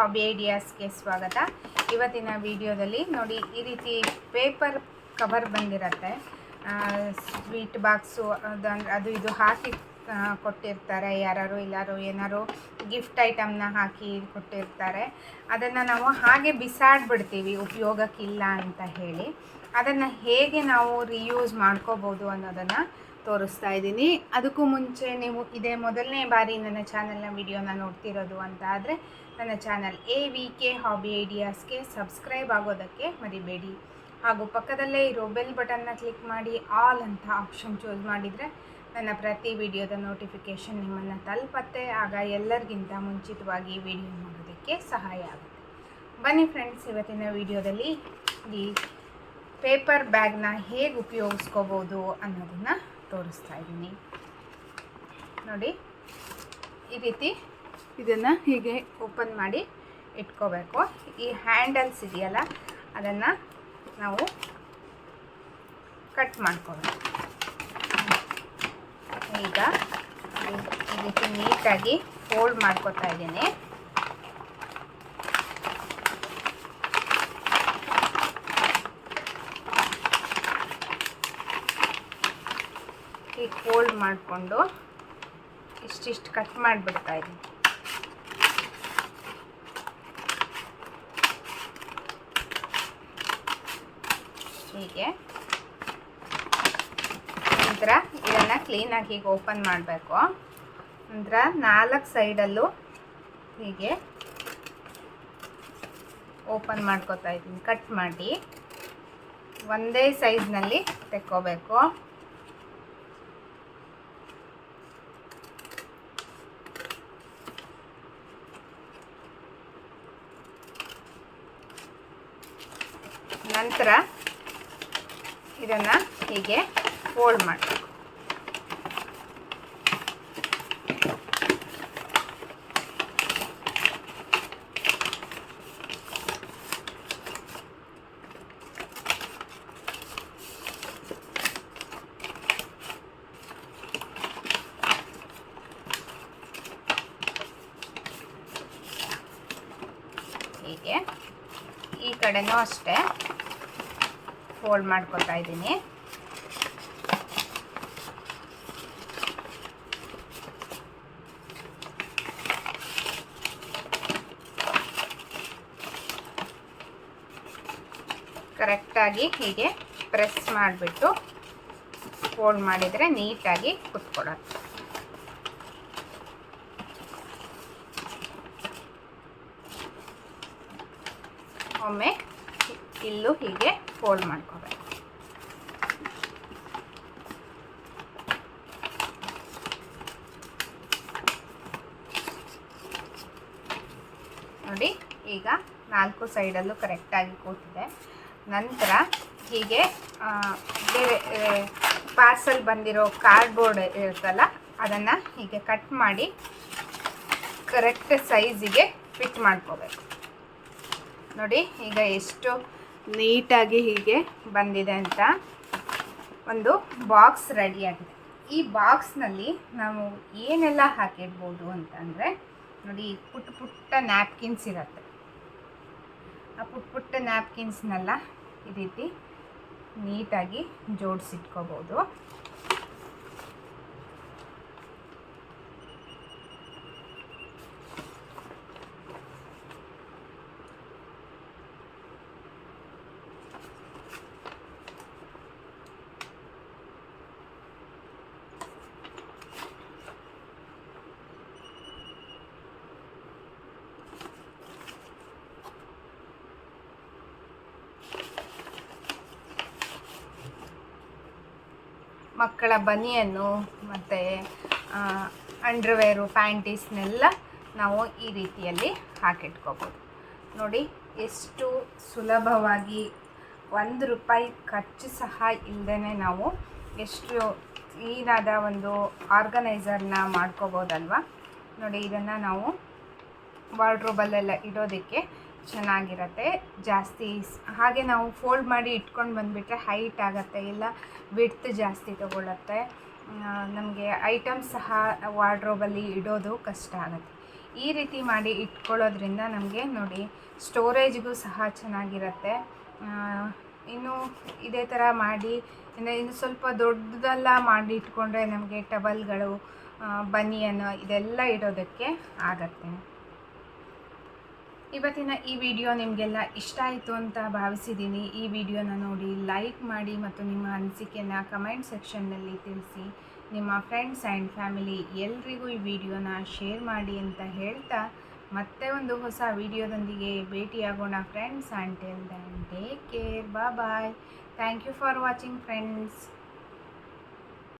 Hobby ಐಡಿಯಾಸ್ಗೆ ಸ್ವಾಗತ. ಇವತ್ತಿನ ವಿಡಿಯೋದಲ್ಲಿ ನೋಡಿ ಈ ರೀತಿ ಪೇಪರ್ ಕವರ್ ಬಂದಿರತ್ತೆ. ಸ್ವೀಟ್ ಬಾಕ್ಸು ಅದಂದ್ರೆ ಅದು ಇದು ಹಾಕಿ ಕೊಟ್ಟಿರ್ತಾರೆ. ಯಾರು ಎಲ್ಲರೂ ಏನಾರು ಗಿಫ್ಟ್ ಐಟಮ್ನ ಹಾಕಿ ಕೊಟ್ಟಿರ್ತಾರೆ. ಅದನ್ನು ನಾವು ಹಾಗೆ ಬಿಸಾಡ್ಬಿಡ್ತೀವಿ, ಉಪಯೋಗಕ್ಕಿಲ್ಲ ಅಂತ ಹೇಳಿ. ಅದನ್ನು ಹೇಗೆ ನಾವು ರಿಯೂಸ್ ಮಾಡ್ಕೋಬೋದು ಅನ್ನೋದನ್ನು ತೋರಿಸ್ತಾ ಇದ್ದೀನಿ. ಅದಕ್ಕೂ ಮುಂಚೆ ನೀವು ಇದೇ ಮೊದಲನೇ ಬಾರಿ ನನ್ನ ಚಾನಲ್ನ ವಿಡಿಯೋನ ನೋಡ್ತಿರೋದು ಅಂತ ಆದರೆ ನನ್ನ channel A V K hobby ಐಡಿಯಾಸ್ಗೆ subscribe ಆಗೋದಕ್ಕೆ ಮರಿಬೇಡಿ. ಹಾಗೂ ಪಕ್ಕದಲ್ಲೇ ಇರೋ ಬೆಲ್ ಬಟನ್ನ ಕ್ಲಿಕ್ ಮಾಡಿ ಆಲ್ ಅಂತ ಆಪ್ಷನ್ ಚೂಸ್ ಮಾಡಿದರೆ ನನ್ನ ಪ್ರತಿ ವಿಡಿಯೋದ ನೋಟಿಫಿಕೇಷನ್ ನಿಮ್ಮನ್ನು ತಲುಪತ್ತೆ. ಆಗ ಎಲ್ಲರಿಗಿಂತ ಮುಂಚಿತವಾಗಿ ವಿಡಿಯೋ ನೋಡೋದಕ್ಕೆ ಸಹಾಯ ಆಗುತ್ತೆ. ಬನ್ನಿ ಫ್ರೆಂಡ್ಸ್, ಇವತ್ತಿನ ವಿಡಿಯೋದಲ್ಲಿ ಈ ಪೇಪರ್ ಬ್ಯಾಗ್ನ ಹೇಗೆ ಉಪಯೋಗಿಸ್ಕೋಬೋದು ಅನ್ನೋದನ್ನು ತೋರಿಸ್ತಾ ಇದ್ದೀನಿ. ನೋಡಿ, ಈ ರೀತಿ ಇದನ್ನು ಹೀಗೆ ಓಪನ್ ಮಾಡಿ ಇಟ್ಕೋಬೇಕು. ಈ ಹ್ಯಾಂಡಲ್ಸ್ ಇದೆಯಲ್ಲ, ಅದನ್ನು ನಾವು ಕಟ್ ಮಾಡ್ಕೋಬೇಕು. ಈಗ ಈ- ಈ ನೀಟಾಗಿ ಫೋಲ್ಡ್ ಮಾಡ್ಕೋತಾ ಇದ್ದೀನಿ. ಈಗ ಫೋಲ್ಡ್ ಮಾಡಿಕೊಂಡು ಇಷ್ಟಿಷ್ಟು ಕಟ್ ಮಾಡಿಬಿಡ್ತಾ ಇದ್ದೀನಿ. ಹೀಗೆ. ನಂತರ ಇದನ್ನು ಕ್ಲೀನಾಗಿ ಹೀಗೆ ಓಪನ್ ಮಾಡಬೇಕು. ನಂತರ ನಾಲ್ಕು ಸೈಡಲ್ಲೂ ಹೀಗೆ ಓಪನ್ ಮಾಡ್ಕೋತಾ ಇದ್ದೀನಿ ಕಟ್ ಮಾಡಿ. ಒಂದೇ ಸೈಜ್ನಲ್ಲಿ ತೆಕ್ಕೋಬೇಕು. ನಂತರ ಇದನ್ನು ಹೀಗೆ ಫೋಲ್ಡ್ ಮಾಡಬೇಕು. ಹೀಗೆ ಈ ಕಡೆನೂ ಅಷ್ಟೇ. ಫೋಲ್ಡ್ ಮಾಡ್ಕೊತಾ ಇದ್ದೀನಿ. ಕರೆಕ್ಟಾಗಿ ಹೀಗೆ ಪ್ರೆಸ್ ಮಾಡಿಬಿಟ್ಟು ಫೋಲ್ಡ್ ಮಾಡಿದರೆ ನೀಟಾಗಿ ಕುತ್ಕೊಡೋದು ಒಮ್ಮೆ ಇಲ್ಲೂ ಹೀಗೆ ಫೋಲ್ಡ್ ಮಾಡ್ಕೋಬೇಕು. ನೋಡಿ, ಈಗ ನಾಲ್ಕು ಸೈಡಲ್ಲೂ ಕರೆಕ್ಟಾಗಿ ಕೂತಿದೆ. ನಂತರ ಹೀಗೆ ಬೇರೆ ಪಾರ್ಸಲ್ ಬಂದಿರೋ ಕಾರ್ಡ್ಬೋರ್ಡ್ ಇರುತ್ತಲ್ಲ, ಅದನ್ನು ಹೀಗೆ ಕಟ್ ಮಾಡಿ ಕರೆಕ್ಟ್ ಸೈಜಿಗೆ ಫಿಟ್ ಮಾಡ್ಕೋಬೇಕು. ನೋಡಿ, ಈಗ ಎಷ್ಟು ನೀಟಾಗಿ ಹೀಗೆ ಬಂದಿದೆ ಅಂತ ಒಂದು ಬಾಕ್ಸ್ ರೆಡಿಯಾಗಿದೆ ಈ ಬಾಕ್ಸ್ನಲ್ಲಿ ನಾವು ಏನೆಲ್ಲ ಹಾಕಿಡ್ಬೋದು ಅಂತಂದರೆ ನೋಡಿ ಪುಟ್ಟ ಪುಟ್ಟ ನ್ಯಾಪ್ಕಿನ್ಸ್ ಇರುತ್ತೆ. ಆ ಪುಟ್ಟ ಪುಟ್ಟ ನ್ಯಾಪ್ಕಿನ್ಸ್ನೆಲ್ಲ ಈ ರೀತಿ ನೀಟಾಗಿ ಜೋಡಿಸಿಟ್ಕೋಬೋದು. ಮಕ್ಕಳ ಬನಿಯನ್ನು ಮತ್ತು ಅಂಡರ್ವೇರು ಪ್ಯಾಂಟೀಸ್ನೆಲ್ಲ ನಾವು ಈ ರೀತಿಯಲ್ಲಿ ಹಾಕಿಟ್ಕೋಬೋದು. ನೋಡಿ, ಎಷ್ಟು ಸುಲಭವಾಗಿ ಒಂದು ರೂಪಾಯಿ ಖರ್ಚು ಸಹ ಇಲ್ಲದೇ ನಾವು ಎಷ್ಟು ಕ್ಲೀನಾದ ಒಂದು ಆರ್ಗನೈಸರ್ನ ಮಾಡ್ಕೋಬೋದಲ್ವ? ನೋಡಿ, ಇದನ್ನು ನಾವು ವಾರ್ಡ್ರೋಬಲ್ಲೆಲ್ಲ ಇಡೋದಕ್ಕೆ ಚೆನ್ನಾಗಿರತ್ತೆ. ಜಾಸ್ತಿ ಹಾಗೆ ನಾವು ಫೋಲ್ಡ್ ಮಾಡಿ ಇಟ್ಕೊಂಡು ಬಂದುಬಿಟ್ರೆ ಹೈಟ್ ಆಗುತ್ತೆ, ಇಲ್ಲ ವಿಡ್ತ್ ಜಾಸ್ತಿ ತಗೊಳ್ಳುತ್ತೆ ನಮಗೆ ಐಟಮ್ಸ್ ಸಹ ವಾರ್ಡ್ರೋಬಲ್ಲಿ ಇಡೋದು ಕಷ್ಟ ಆಗುತ್ತೆ. ಈ ರೀತಿ ಮಾಡಿ ಇಟ್ಕೊಳ್ಳೋದ್ರಿಂದ ನಮಗೆ ನೋಡಿ ಸ್ಟೋರೇಜ್ಗೂ ಸಹ ಚೆನ್ನಾಗಿರುತ್ತೆ. ಇನ್ನು ಇದೇ ಥರ ಮಾಡಿ, ಇನ್ನು ಇನ್ನು ಸ್ವಲ್ಪ ದೊಡ್ಡದೆಲ್ಲ ಮಾಡಿ ಇಟ್ಕೊಂಡ್ರೆ ನಮಗೆ ಟಬಲ್ಗಳು ಬನಿಯನ್ ಇದೆಲ್ಲ ಇಡೋದಕ್ಕೆ ಆಗತ್ತೆ. ಇವತ್ತಿನ ಈ ವಿಡಿಯೋ ನಿಮಗೆಲ್ಲ ಇಷ್ಟ ಆಯಿತು ಅಂತ ಭಾವಿಸಿದ್ದೀನಿ. ಈ ವಿಡಿಯೋನ ನೋಡಿ ಲೈಕ್ ಮಾಡಿ ಮತ್ತು ನಿಮ್ಮ ಅನಿಸಿಕೆನ ಕಮೆಂಟ್ ಸೆಕ್ಷನ್ನಲ್ಲಿ ತಿಳಿಸಿ. ನಿಮ್ಮ ಫ್ರೆಂಡ್ಸ್ ಆ್ಯಂಡ್ ಫ್ಯಾಮಿಲಿ ಎಲ್ರಿಗೂ ಈ ವಿಡಿಯೋನ ಶೇರ್ ಮಾಡಿ ಅಂತ ಹೇಳ್ತಾ ಮತ್ತೆ ಒಂದು ಹೊಸ ವಿಡಿಯೋದೊಂದಿಗೆ ಭೇಟಿಯಾಗೋಣ friends and tell them take care bye bye thank you for watching friends